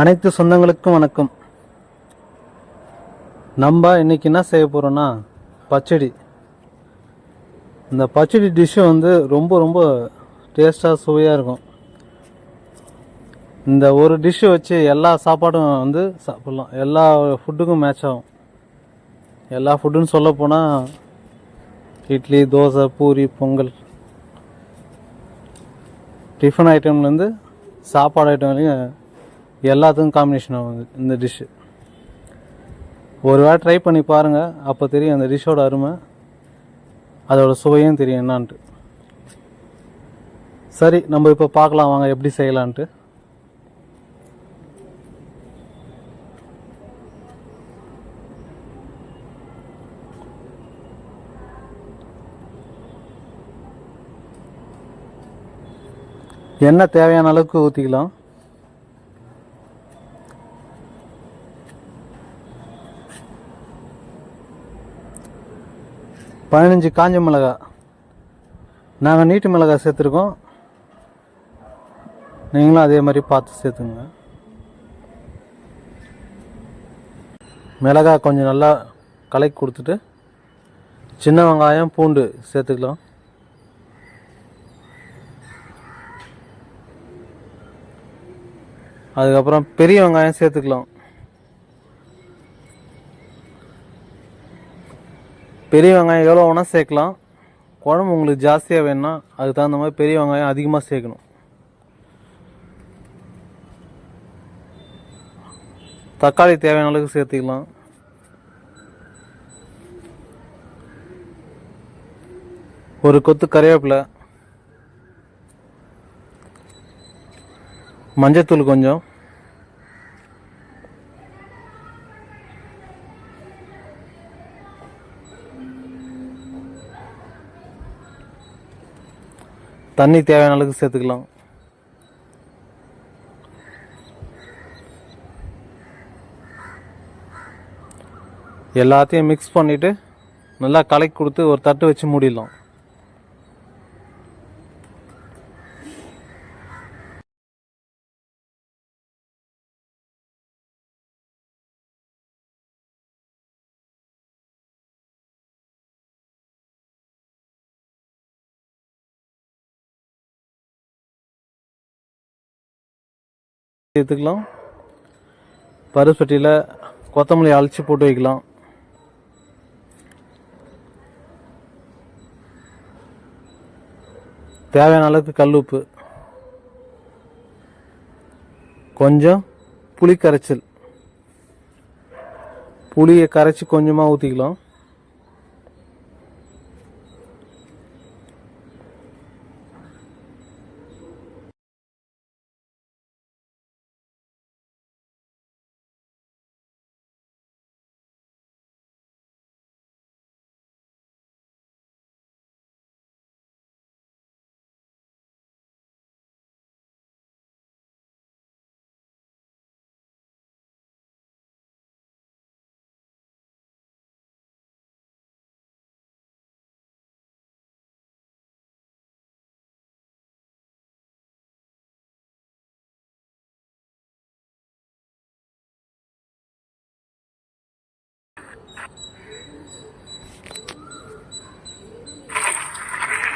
அனைத்து சொந்தங்களுக்கும் வணக்கம். நம்ம இன்றைக்கி என்ன செய்ய போகிறோன்னா பச்சடி. இந்த பச்சடி டிஷ்ஷு வந்து ரொம்ப ரொம்ப டேஸ்ட்டாக சுவையாக இருக்கும். இந்த ஒரு டிஷ்ஷு வச்சு எல்லா சாப்பாடும் வந்து சாப்பிட்லாம். எல்லா ஃபுட்டுக்கும் மேட்ச் ஆகும். எல்லா ஃபுட்டுன்னு சொல்ல போனால் இட்லி தோசை பூரி பொங்கல். டிஃபன் ஐட்டம்லேருந்து சாப்பாடு ஐட்டம் வரையும் எல்லாத்துக்கும் காம்பினேஷன் ஆகும் இந்த டிஷ்ஷு ஒரு வேளை ட்ரை பண்ணி பாருங்கள் அப்போ தெரியும் அந்த டிஷ்ஷோட அருமை அதோட சுவையும் தெரியும் என்னான்ட்டு. சரி நம்ம இப்போ பார்க்கலாம் வாங்க எப்படி செய்யலான்ட்டு. எண்ணெய் தேவையான அளவுக்கு ஊற்றிக்கலாம் பதினஞ்சு காஞ்ச மிளகா. நாங்கள் நீட்டு மிளகா சேர்த்துருக்கோம். நீங்களும் அதே மாதிரி பார்த்து சேர்த்துங்க. மிளகாய் கொஞ்சம் நல்லா கலக்கி கொடுத்துட்டு சின்ன வெங்காயம் பூண்டு சேர்த்துக்கலாம். அதுக்கப்புறம் பெரிய வெங்காயம் சேர்த்துக்கலாம். பெரிய வெங்காயம் எவ்வளோ வேணால் சேர்க்கலாம். குழம்பு உங்களுக்கு ஜாஸ்தியாக வேணும்னா அதுக்கு தகுந்த மாதிரி பெரிய வெங்காயம் அதிகமாக சேர்க்கணும். தக்காளி தேவையான அளவுக்கு சேர்த்துக்கலாம். ஒரு கொத்து கருவேப்பிலை மஞ்சத்தூள் கொஞ்சம். தண்ணி தேவையான அளவுக்கு சேர்த்துக்கலாம். எல்லாத்தையும் மிக்ஸ் பண்ணிவிட்டு நல்லா கலக்கி கொடுத்து ஒரு தட்டு வச்சு மூடிடலாம். எடுத்துக்கலாம். பருப்பட்டியில் கொத்தமல்லி அழைச்சி போட்டு வைக்கலாம். தேவையான அளவுக்கு கல் உப்பு. கொஞ்சம் புளி கரைச்சல். புளியை கரைச்சி கொஞ்சமாக ஊற்றிக்கலாம்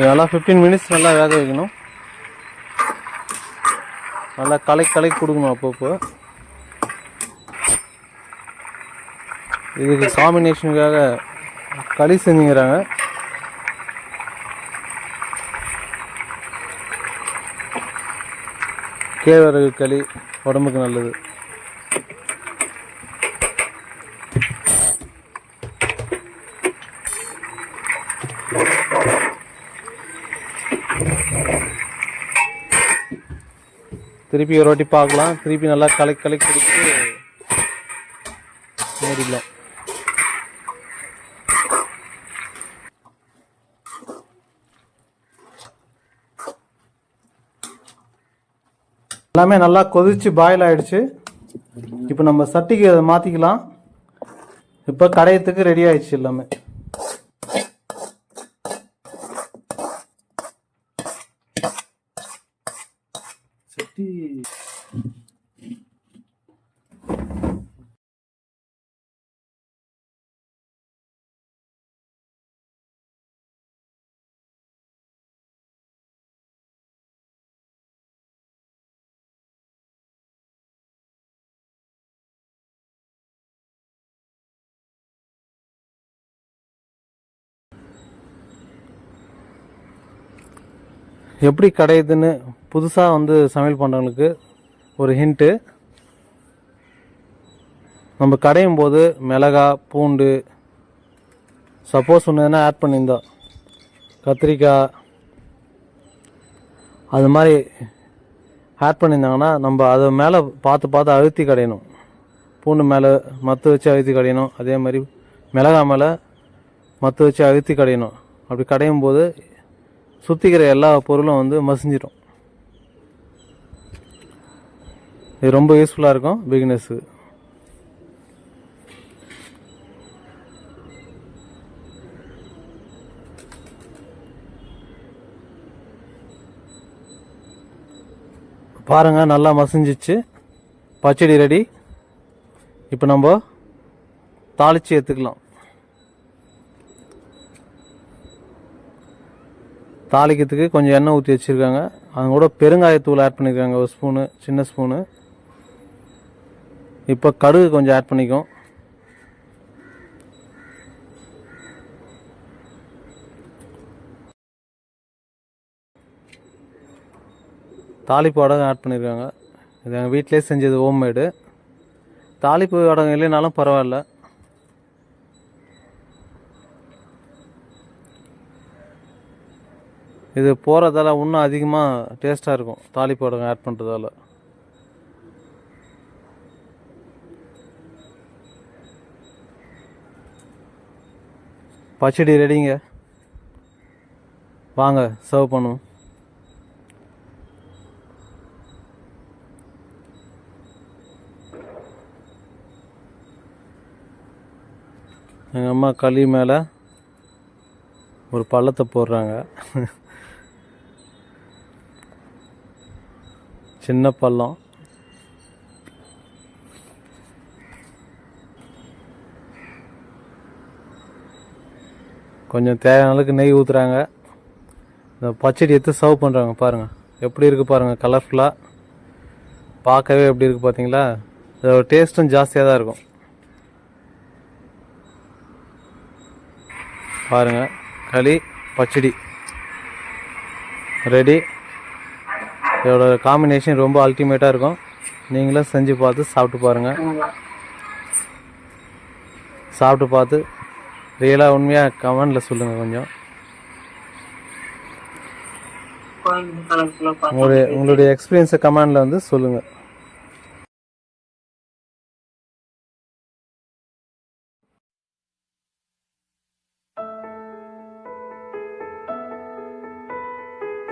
இதெல்லாம் ஃபிஃப்டீன் மினிட்ஸ் நல்லா வேக வைக்கணும். நல்லா கலக்கி கலக்கி கொடுக்கணும் அப்பப்போ. இதுக்கு காம்பினேஷனுக்காக களி செஞ்சுக்கிறாங்க. கேழ்வரகு களி உடம்புக்கு நல்லது. திருப்பி ஒரு வாட்டி பார்க்கலாம். திருப்பி நல்லா கலக்கி கலக்கி கொடுத்து மூடிடலாம். எல்லாமே நல்லா கொதிச்சு பாயில் ஆயிடுச்சு. இப்போ நம்ம சட்டிக்கு அதை மாற்றிக்கலாம் இப்போ கடையத்துக்கு ரெடி ஆயிடுச்சு எல்லாமே. எப்படி கடையுதுன்னு புதுசாக வந்து சமையல் பண்ணுறவங்களுக்கு ஒரு ஹிண்ட்டு நம்ம கடையும் போது மிளகா பூண்டு சப்போஸ் ஒன்று எதனா ஆட் பண்ணியிருந்தோம் கத்திரிக்காய் அது மாதிரி ஆட் பண்ணியிருந்தாங்கன்னா நம்ம அதை மேலே பார்த்து பார்த்து அழுத்தி கடையணும். பூண்டு மேலே மத்து வச்சு அழுத்தி கடையணும். அதே மாதிரி மிளகா மேலே மத்து வச்சு அழுத்தி கடையணும். அப்படி கடையும் போது சுற்றிக்கிற எல்லா பொருளும் வந்து மசிஞ்சிடும் இது ரொம்ப யூஸ்ஃபுல்லாக இருக்கும் பிகினஸு பாருங்கள் நல்லா மசிஞ்சிச்சு. பச்சடி ரெடி இப்போ நம்ம தாளிச்சு எடுத்துக்கலாம். தாளிக்கிறதுக்கு கொஞ்சம் எண்ணெய் ஊற்றி வச்சுருக்காங்க. அவங்க கூட பெருங்காயத்தூள் ஆட் பண்ணியிருக்காங்க ஒரு ஸ்பூனு சின்ன ஸ்பூனு இப்போ கடுகு கொஞ்சம் ஆட் பண்ணிக்கும். தாளிப்பு வடகம் ஆட் பண்ணியிருக்காங்க இது எங்கள் வீட்டிலே செஞ்சது ஹோம்மேடு தாளிப்பு வடகம் இல்லைனாலும் பரவாயில்ல. இது போகிறதால இன்னும் அதிகமாக டேஸ்ட்டாக இருக்கும். தாலி வடகம் ஆட் பண்ணுறதால பச்சடி ரெடிங்க வாங்க சர்வ் பண்ணுவோம். எங்கள் அம்மா களி மேலே ஒரு பள்ளத்தை போடுறாங்க. சின்ன பள்ளம். கொஞ்சம் தேவையான அளவுக்கு நெய் ஊற்றுறாங்க இந்த பச்சடி எடுத்து சர்வ் பண்ணுறாங்க பாருங்கள் எப்படி இருக்குது பாருங்கள் கலர்ஃபுல்லாக பார்க்கவே எப்படி இருக்குது பார்த்தீங்களா இதோட டேஸ்ட்டும் ஜாஸ்தியாக தான் இருக்கும். பாருங்கள் களி பச்சடி. ரெடி இதோட காம்பினேஷன் ரொம்ப அல்டிமேட்டாக இருக்கும். நீங்களும் செஞ்சு பார்த்து சாப்பிட்டு பாருங்கள் சாப்பிட்டு பார்த்து ரியலாக உண்மையாக கமெண்டில் சொல்லுங்கள் கொஞ்சம். உங்களுடைய உங்களுடைய எக்ஸ்பீரியன்ஸை கமெண்டில் வந்து சொல்லுங்கள்